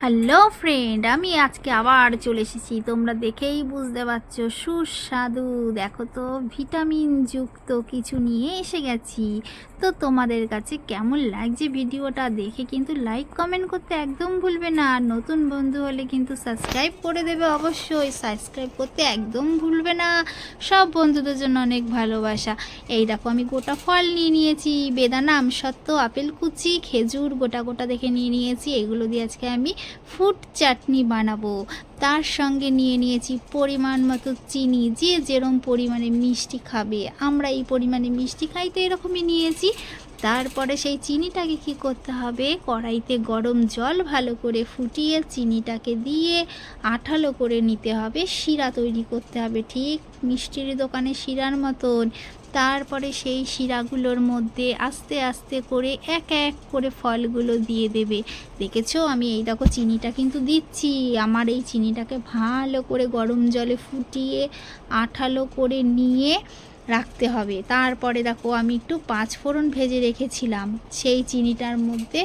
Hello friend আমি আজকে আবার চলে এসেছি। তোমরা দেখেই বুঝতে পারছ, সুস্বাদু। দেখো তো, ভিটামিন যুক্ত কিছু নিয়ে এসে গেছি। তো তোমাদের কাছে কেমন লাগছে ভিডিওটা দেখে কিন্তু লাইক কমেন্ট করতে একদম ভুলবে না। আর নতুন বন্ধু হলে কিন্তু সাবস্ক্রাইব করে দেবে অবশ্যই। সাবস্ক্রাইব করতে একদম ভুলবে না। সব বন্ধুদের জন্য অনেক ভালোবাসা। এই দেখো, আমি গোটা ফল নিয়ে নিয়েছি। বেদানা, আমসত্ত্ব, আপেল কুচি, খেজুর, গোটা গোটা দেখে নিয়ে নিয়েছি। এগুলো দিয়ে আজকে আমি ফুড চাটনি বানাবো। তার সঙ্গে নিয়ে নিয়েছি পরিমাণ মতো চিনি। যে যেরম পরিমাণে মিষ্টি খাবে, আমরা এই পরিমাণে মিষ্টি খাই। তো এরকমই নিয়েছি। তারপরে সেই চিনিটাকে কি করতে হবে? কড়াইতে গরম জল ভালো করে ফুটিয়ে চিনিটাকে দিয়ে আঠালো করে নিতে হবে। শিরা তৈরি করতে হবে, ঠিক মিষ্টির দোকানে শিরার মতন। তারপরে সেই শিরাগুলোর মধ্যে আস্তে আস্তে করে এক এক করে ফলগুলো দিয়ে দেবে। দেখেছ? আমি এই দেখো চিনিটা কিন্তু দিচ্ছি। আমার এই চিনিটাকে ভালো করে গরম জলে ফুটিয়ে আঠালো করে নিয়ে রাখতে হবে। তারপরে দেখো আমি একটু পাঁচ ফোড়ন ভেজে রেখেছিলাম। সেই চিনিটার মধ্যে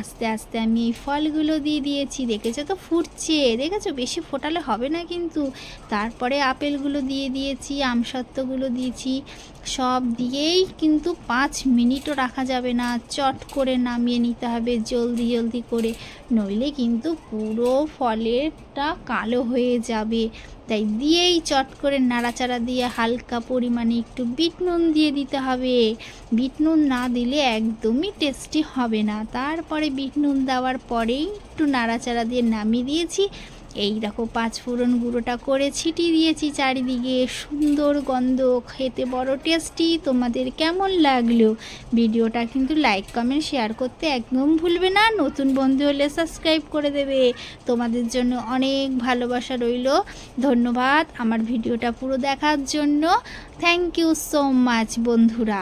আস্তে আস্তে আমি এই ফলগুলো দিয়ে দিয়েছি। দেখেছ তো ফুটছে। দেখেছ? বেশি ফোটালে হবে না কিন্তু। তারপরে আপেলগুলো দিয়ে দিয়েছি, আমসত্ত্বগুলো দিয়েছি। সব দিয়েই কিন্তু পাঁচ মিনিটও রাখা যাবে না। চট করে নামিয়ে নিতে হবে জলদি জলদি করে। নইলে কিন্তু পুরো ফলেরটা কালো হয়ে যাবে। তাই দিয়েই চট করে নাড়াচাড়া দিয়ে হালকা পরিমাণে একটু বিট নুন দিয়ে দিতে হবে। বিট নুন না দিলে একদমই টেস্টি হবে না। তারপরে বিট নুন দেওয়ার পরেই একটু নাড়াচাড়া দিয়ে নামিয়ে দিয়েছি। এই দেখো পাঁচ ফোড়ন গুঁড়োটা করে ছিটিয়ে দিয়েছি, চারিদিকে সুন্দর গন্ধ, খেতে বড় টেস্টি তোমাদের কেমন লাগল? ভিডিওটা কিন্তু লাইক কমেন্ট শেয়ার করতে একদম ভুলবে না। নতুন বন্ধু হলে সাবস্ক্রাইব করে দেবে। তোমাদের জন্য অনেক ভালোবাসা রইল। ধন্যবাদ। আমার ভিডিওটা পুরো দেখার জন্য। থ্যাংক ইউ সো মাচ বন্ধুরা।